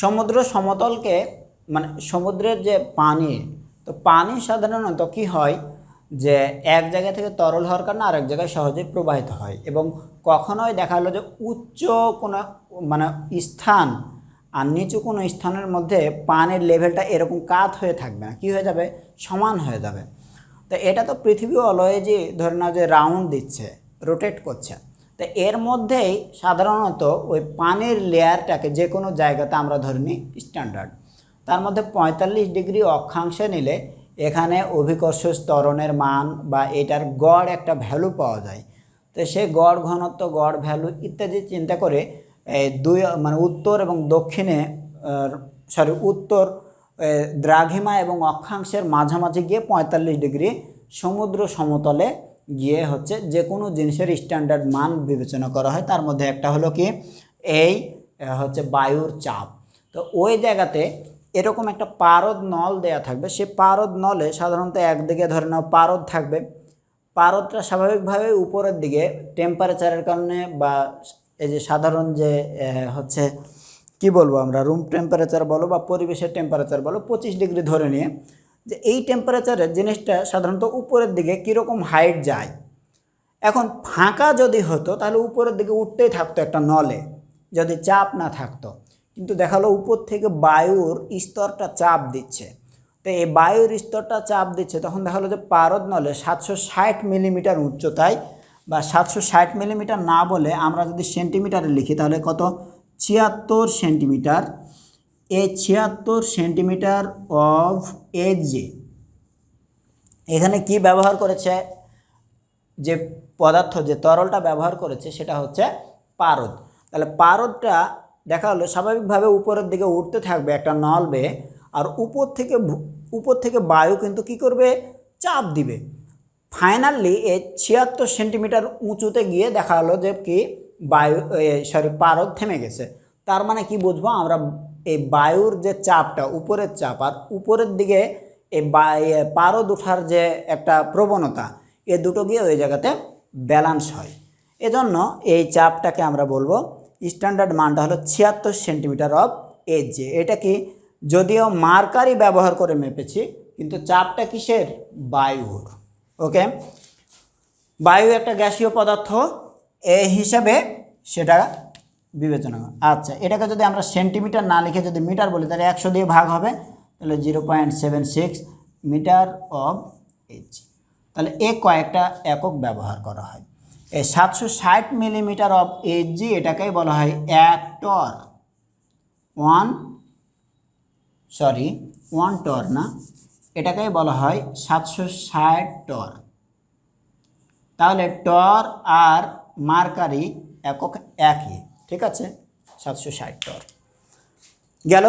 সমুদ্র সমতলকে মানে সমুদ্রের যে পানি, তো পানি সাধারণত কি হয়? যে এক জায়গা থেকে তরল হওয়ার কারণে আরেক জায়গায় সহজেই প্রবাহিত হয় এবং কখনোই দেখা হলো যে উচ্চ কোনো মানে স্থান আর নিচু কোনো স্থানের মধ্যে পানির লেভেলটা এরকম কাত হয়ে থাকবে না। কী হয়ে যাবে? সমান হয়ে যাবে। তো এটা তো পৃথিবী অলওয়েজই ধরে নাও যে রাউন্ড দিচ্ছে রোটেট করছে। তো এর মধ্যেই সাধারণত ওই পানির লেয়ারটাকে যে কোনো জায়গাতে আমরা ধরে নিই স্ট্যান্ডার্ড। তার মধ্যে পঁয়তাল্লিশ ডিগ্রি অক্ষাংশে নিলে এখানে অভিকর্ষ স্তরণের মান বা এটার গড় একটা ভ্যালু পাওয়া যায়। তো সে গড় ঘনত্ব, গড় ভ্যালু ইত্যাদি চিন্তা করে দুই মানে উত্তর এবং দক্ষিণে সরি উত্তর দ্রাঘিমা এবং অক্ষাংশের মাঝামাঝি গিয়ে পঁয়তাল্লিশ ডিগ্রি সমুদ্র সমতলে গিয়ে হচ্ছে যে কোনো জিনিসের স্ট্যান্ডার্ড মান বিবেচনা করা হয়। তার মধ্যে একটা হলো কি, এই হচ্ছে বায়ুর চাপ। তো ওই জায়গাতে এরকম একটা পারদ নল দেয়া থাকবে। সে পারদ নলে সাধারণত একদিকে ধরে নাও পারদ থাকবে। পারদটা স্বাভাবিকভাবে উপরের দিকে টেম্পারেচারের কারণে বা এই যে সাধারণ যে হচ্ছে কি বলব আমরা রুম টেম্পারেচার বলো বা পরিবেশের টেম্পারেচার বলো, পঁচিশ ডিগ্রি ধরে নিয়ে যে এই টেম্পারেচারের জিনিসটা সাধারণত উপরের দিকে কীরকম হাইট যায়? এখন ফাঁকা যদি হতো, তাহলে উপরের দিকে উঠতেই থাকতো একটা নলে, যদি চাপ না থাকতো। কিন্তু দেখাল উপর থেকে বায়ুর স্তরটা চাপ দিচ্ছে। তো এই বায়ুর স্তরটা চাপ দিচ্ছে, তখন দেখাল যে পারদ নলে সাতশো ষাট মিলিমিটার উচ্চতায় বা সাতশো ষাট মিলিমিটার না বলে আমরা যদি সেন্টিমিটারে লিখি, তাহলে কত? ছিয়াত্তর সেন্টিমিটার এই ছিয়াত্তর সেন্টিমিটার অফ এজ। এখানে কি ব্যবহার করেছে? যে পদার্থ, যে তরলটা ব্যবহার করেছে, সেটা হচ্ছে পারদ। তাহলে পারদটা দেখা হলো স্বাভাবিকভাবে উপরের দিকে উঠতে থাকবে একটা নল বেয়ে আর উপর থেকে উপর থেকে বায়ু কিন্তু কি করবে? চাপ দিবে। ফাইনালি এই ছিয়াত্তর সেন্টিমিটার উঁচুতে গিয়ে দেখা হলো যে কি বায়ু সরি, পারদ থেমে গেছে। তার মানে কি বুঝব? আমরা এই বায়ুর যে চাপটা, উপরের চাপ আর উপরের দিকে এই এ পারদ ওঠার যে একটা প্রবণতা, এ দুটো গিয়ে ওই জায়গাতে ব্যালান্স হয়। এজন্য এই চাপটাকে আমরা বলব স্ট্যান্ডার্ড মানটা হলো ছিয়াত্তর সেন্টিমিটার অফ এজ যে এটা কি? যদিও মার্কারি ব্যবহার করে মেপেছি, কিন্তু চাপটা কিসের? বায়ুর। ওকে? বায়ু একটা গ্যাসীয় পদার্থ এই হিসাবে সেটা বিবেচনা করা। আচ্ছা এটাকে যদি আমরা সেন্টিমিটার না লিখে যদি মিটার বলি, তাহলে একশো দিয়ে ভাগ হবে, তাহলে zero point seven six metre of H তাহলে এ কয়েকটা একক ব্যবহার করা হয়। এই সাতশো ষাট মিলিমিটার অফ এইচজি এটাকেই বলা হয় এক torr one, sorry, one torr না এটাকেই বলা হয় সাতশো ষাট টর। তাহলে টর আর মার্কারি একক একই। ঠিক আছে? সাতশো ষাট টর। গেল?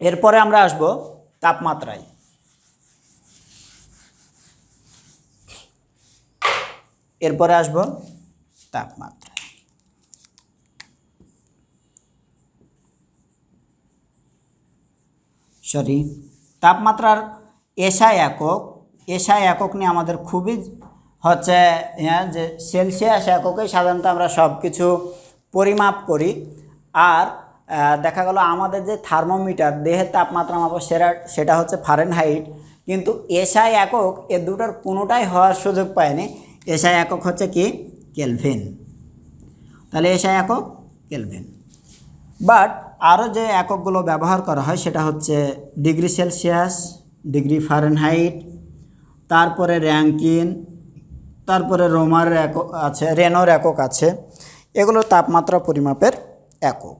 এরপরে আমরা আসব তাপমাত্রায়। এরপরে আসব তাপমাত্রা সরি তাপমাত্রার এসআই একক এসআই একক নিয়ে আমাদের খুবই হচ্ছে হ্যাঁ যে সেলসিয়াস এককেই সাধারণত আমরা সব কিছু পরিমাপ করি। আর দেখা গেল আমাদের যে থার্মোমিটার, দেহের তাপমাত্রা মাপো সেটা সেটা হচ্ছে ফারেনহাইট কিন্তু এসআই একক এ দুটোর কোনোটাই হওয়ার সুযোগ পায়নি। এসআই একক হচ্ছে কি? কেলভিন। তাহলে এসআই একক, কেলভিন। বাট, আরও যে এককগুলো ব্যবহার করা হয় সেটা হচ্ছে ডিগ্রি সেলসিয়াস, ডিগ্রি ফারেনহাইট তারপরে র্যাঙ্কিন, তারপরে রোমার একক আছে, রেনোর একক আছে। এগুলো তাপমাত্রা পরিমাপের একক।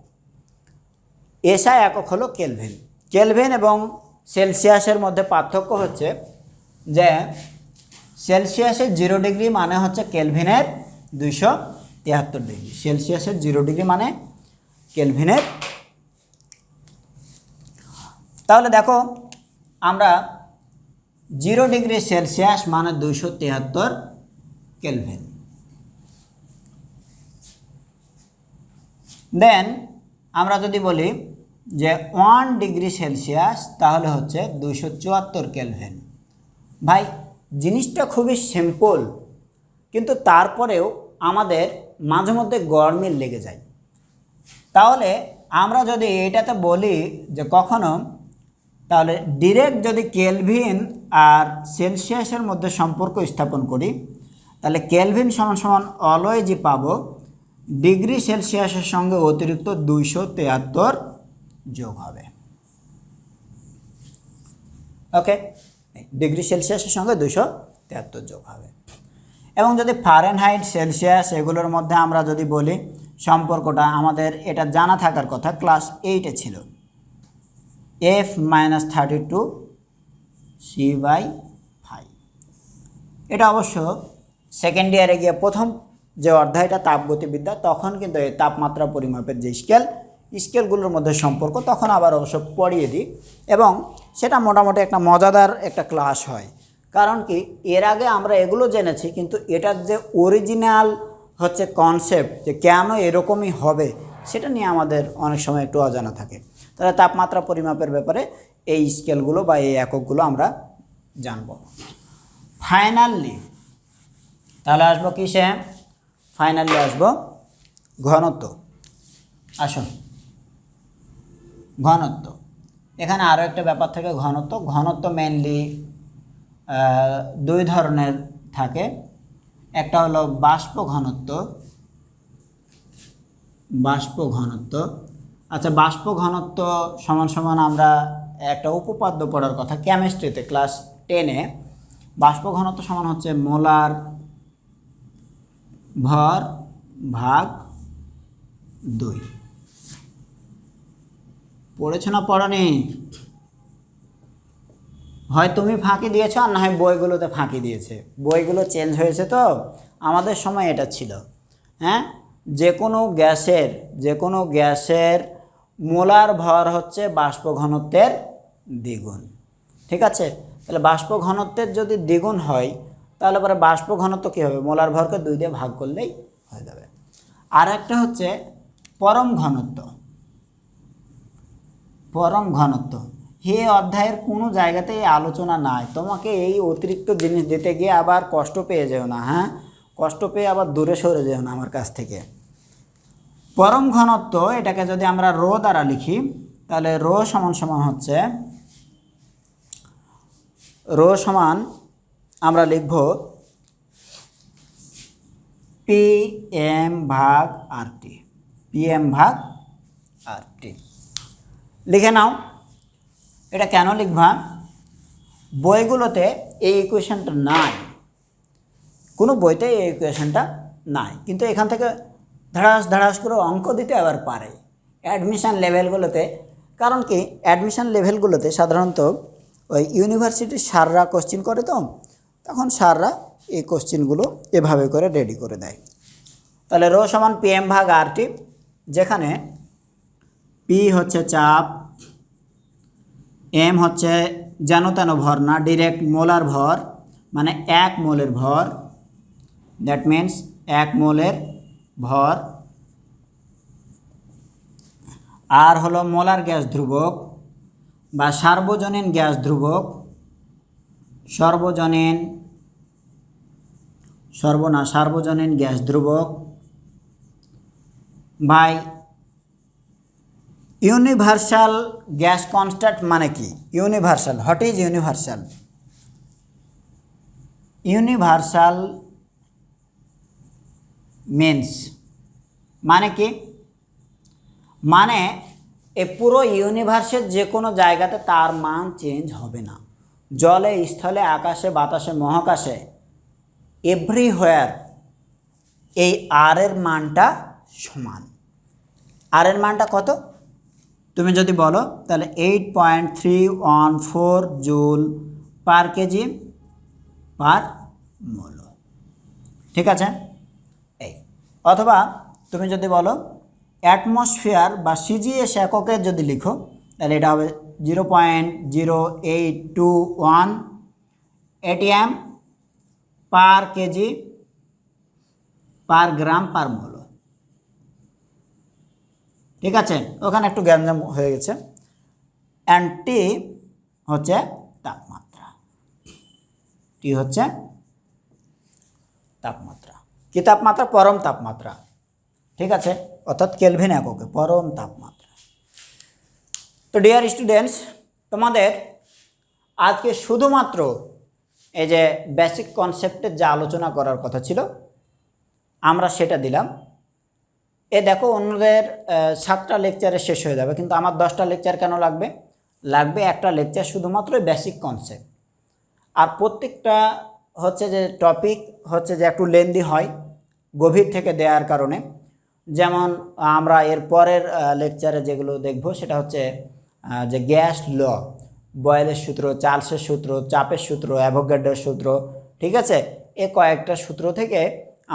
এসআই একক হলো কেলভিন। কেলভিন এবং সেলসিয়াসের মধ্যে পার্থক্য হচ্ছে যে সেলসিয়াসের জিরো ডিগ্রি মানে হচ্ছে কেলভিনের দুইশো তিয়াত্তর ডিগ্রি। সেলসিয়াসের জিরো ডিগ্রি মানে কেলভিনের। তাহলে দেখো, আমরা জিরো ডিগ্রি সেলসিয়াস মানে দুইশো তিয়াত্তর কেলভিন। দেন আমরা যদি বলি যে ওয়ান ডিগ্রি সেলসিয়াস তাহলে হচ্ছে দুইশো চুয়াত্তর কেলভিন ভাই, জিনিসটা খুবই সিম্পল কিন্তু তারপরেও আমাদের মাঝে মধ্যে গরমিল লেগে যায়। তাহলে আমরা যদি এটাতে বলি যে কখনো, তাহলে ডিরেক্ট যদি কেলভিন আর সেলসিয়াসের মধ্যে সম্পর্ক স্থাপন করি, তাহলে কেলভিন সমান সমান অলওয়েজই পাবো ডিগ্রি সেলসিয়াসের সঙ্গে অতিরিক্ত দুইশো তেয়াত্তর যোগ হবে। ওকে ডিগ্রি সেলসিয়াসের সঙ্গে দুশো তেহাত্তর যোগ হবে। এবং যদি ফারেনহাইট সেলসিয়াস এগুলোর মধ্যে আমরা যদি বলি, সম্পর্কটা আমাদের এটা জানা থাকার কথা ক্লাস এইটে ছিল। F minus thirty two C by five এটা অবশ্য সেকেন্ড ইয়ারে গিয়ে প্রথম যে অধ্যায়টা তাপগতিবিদ্যা, তখন কিন্তু এই তাপমাত্রা পরিমাপের যে স্কেল স্কেলগুলোর মধ্যে সম্পর্ক, তখন আবার অবশ্য পড়িয়ে দিই। এবং সেটা মোটামুটি একটা মজাদার একটা ক্লাস হয়। কারণ কি, এর আগে আমরা এগুলো জেনেছি, কিন্তু এটার যে অরিজিনাল হচ্ছে কনসেপ্ট যে কেন এরকমই হবে, সেটা নিয়ে আমাদের অনেক সময় একটু অজানা থাকে। তাহলে তাপমাত্রা পরিমাপের ব্যাপারে এই স্কেলগুলো বা এই এককগুলো আমরা জানব। ফাইনালি তাহলে আসব কিসে? ফাইনালি আসব। ঘনত্ব। আসুন। ঘনত্ব। এখানে আরও একটা ব্যাপার থাকে ঘনত্ব। ঘনত্ব মেনলি দুই ধরনের থাকে। একটা হলো বাষ্প ঘনত্ব। বাষ্প ঘনত্ব। আচ্ছা বাষ্প ঘনত্ব সমান সমান আমরা একটা উপপাদ্য পড়ার কথা। কেমিস্ট্রিতে ক্লাস টেনে বাষ্প ঘনত্ব সমান হচ্ছে মোলার ভর ভাগ দুই। পড়েছ না পড়নি? হয় তুমি ফাঁকি দিয়েছ আর না হয় বইগুলোতে ফাঁকি দিয়েছে। বইগুলো চেঞ্জ হয়েছে তো? আমাদের সময় এটা ছিল। হ্যাঁ? যে কোনো গ্যাসের যে কোনো গ্যাসের মোলার ভর হচ্ছে বাষ্প ঘনত্বের দ্বিগুণ। ঠিক আছে? তাহলে বাষ্প ঘনত্বের যদি দ্বিগুণ হয় তাহলে পরে বাষ্প ঘনত্ব কী হবে? মোলার ভরকে দুই দিয়ে ভাগ করলেই হয়ে যাবে। আর একটা হচ্ছে পরম ঘনত্ব। পরম ঘনত্ব। হে অধ্যায়ের কোনো জায়গাতে আলোচনা নাই। তোমাকে এই অতিরিক্ত জিনিস দিতে গিয়ে আবার কষ্ট পেয়ে যেও না হ্যাঁ? কষ্ট পেয়ে আবার দূরে সরে যেও না আমার কাছ থেকে। পরম ঘনত্ব, এটাকে যদি আমরা রো দ্বারা লিখি, তাহলে রো সমান সমান হচ্ছে, রো সমান আমরা লিখব পি এম ভাগ আর টি পি এম ভাগ আর টি লিখে নাও, এটা কেন লিখবা? বইগুলোতে এই ইকুয়েশনটা নাই। কোনো বইতে এই ইকুয়েশনটা নাই। কিন্তু এখান থেকে ধাড়াস ধাড়াস করে অঙ্ক দিতে আবার পারে। অ্যাডমিশান লেভেলগুলোতে কারণ কি? অ্যাডমিশান লেভেলগুলোতে সাধারণত ওই ইউনিভার্সিটির সাররা কোশ্চিন করে তো। তখন স্যাররা এই কোশ্চিনগুলো এভাবে করে রেডি করে দেয়। তাহলে রো সমান পি এম ভাগ আর টি, যেখানে পি হচ্ছে চাপ এম হচ্ছে যেন তেন ভর না ডিরেক্ট মোলার ভর মানে এক মোলের ভর। দ্যাট মিন্স এক মোলের ভর। আর হলো মোলার গ্যাস ধ্রুবক বা সার্বজনীন গ্যাস ধ্রুবক। সর্বজনীন, সর্বনা, সার্বজনীন গ্যাস ধ্রুবক বাই ইউনিভার্সাল গ্যাস কনস্ট্যান্ট মানে কি? Universal. What is universal? Universal means মানে কি? মানে এ পুরো ইউনিভার্সের যে কোনো জায়গাতে তার মান চেঞ্জ হবে না। জলে, স্থলে, আকাশে, বাতাসে, মহাকাশে এভরিহোয়ার এই আর এর মানটা সমান। আর এর মানটা কত? তুমি যদি বলো, তাহলে eight point three one four joule per KG per mole ঠিক আছে? এই। অথবা তুমি যদি বলো অ্যাটমসফিয়ার বা সিজিএস এককে যদি লিখো, তাহলে এটা হবে zero point zero eight two one ATM per KG per gram per mole ঠিক আছে? ওখানে একটু গ্যাঞ্জাম হয়ে গেছে। অ্যান্ড টি হচ্ছে তাপমাত্রা। টি হচ্ছে তাপমাত্রা। কি তাপমাত্রা? পরম তাপমাত্রা। ঠিক আছে? অর্থাৎ কেলভিন এককে, পরম তাপমাত্রা। তো ডিয়ার স্টুডেন্টস তোমাদের আজকে শুধুমাত্র এই যে বেসিক কনসেপ্টের যা আলোচনা করার কথা ছিল, আমরা সেটা দিলাম। এ দেখো, অন্যদের সাতটা লেকচারে শেষ হয়ে যাবে, কিন্তু আমার দশটা লেকচার কেন লাগবে? লাগবে একটা লেকচার শুধুমাত্র বেসিক কনসেপ্ট আর প্রত্যেকটা হচ্ছে যে টপিক হচ্ছে যে একটু লেন্দি হয়, গভীর থেকে দেওয়ার কারণে। যেমন আমরা এর পরের লেকচারে যেগুলো দেখব, সেটা হচ্ছে যে গ্যাস ল, বয়েলের সূত্র, চার্লসের সূত্র, চাপের সূত্র অ্যাভোগাড্রের সূত্র, ঠিক আছে? এ কয়েকটা সূত্র থেকে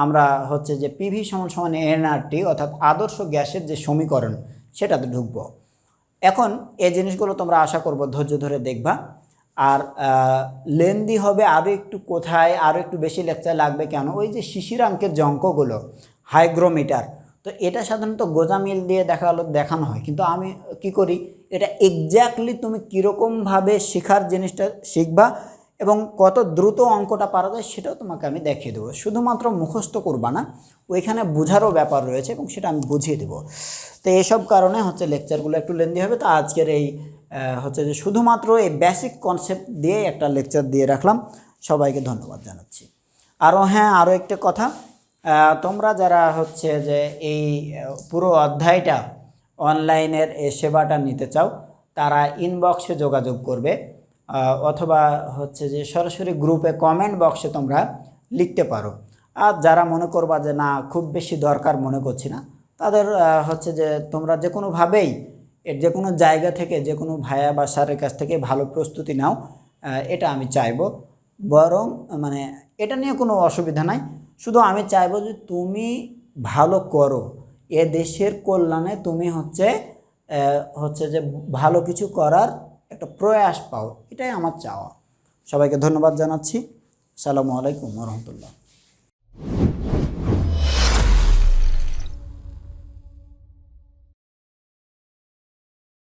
আমরা হচ্ছে যে পিভি সমান সমান এনআরটি অর্থাৎ আদর্শ গ্যাসের যে সমীকরণ, সেটাতে ঢুকবো। এখন এই জিনিসগুলো তোমরা আশা করব ধৈর্য ধরে দেখবা। আর লেন্দি হবে আরও একটু কোথায় আরও একটু বেশি লেকচার লাগবে কেন? ওই যে শিশিরাঙ্কের যে অঙ্কগুলো হাইগ্রোমিটার তো এটা সাধারণত গোজামিল দিয়ে দেখাল দেখানো হয়। কিন্তু আমি কি করি? এটা এক্স্যাক্টলি তুমি কীরকমভাবে শেখার জিনিসটা শিখবা এবং কত দ্রুত অঙ্কটা পারা যায় সেটাও তোমাকে আমি দেখিয়ে দেবো। শুধুমাত্র মুখস্থ করবা না, ওইখানে বোঝারও ব্যাপার রয়েছে এবং সেটা আমি বুঝিয়ে দেবো। তো এসব কারণে হচ্ছে লেকচারগুলো একটু লেন্দি হবে। তো আজকের এই হচ্ছে যে শুধুমাত্র এই বেসিক কনসেপ্ট দিয়ে একটা লেকচার দিয়ে রাখলাম। সবাইকে ধন্যবাদ জানাচ্ছি। আরও হ্যাঁ আরও একটা কথা তোমরা যারা হচ্ছে যে এই পুরো অধ্যায়টা অনলাইনের এ সেবাটা নিতে চাও, তারা ইনবক্সে যোগাযোগ করবে অথবা হচ্ছে যে সরাসরি গ্রুপে কমেন্ট বক্সে তোমরা লিখতে পারো। আর যারা মনে করবা যে না, খুব বেশি দরকার মনে করছি না, তাদের হচ্ছে যে তোমরা যে কোনোভাবেই এর যে কোনো জায়গা থেকে যে কোনো ভাইয়া বা স্যারের কাছ থেকে ভালো প্রস্তুতি নাও এটা আমি চাইব। বরং মানে এটা নিয়ে কোনো অসুবিধা নাই। শুধু আমি চাইব যে তুমি ভালো করো। এ দেশের কল্যাণে তুমি হচ্ছে হচ্ছে যে ভালো কিছু করার একটা প্রয়াস পাও। এটাই আমার চাওয়া। সবাইকে ধন্যবাদ জানাচ্ছি। সালামু আলাইকুম রহমতুল্লাহ।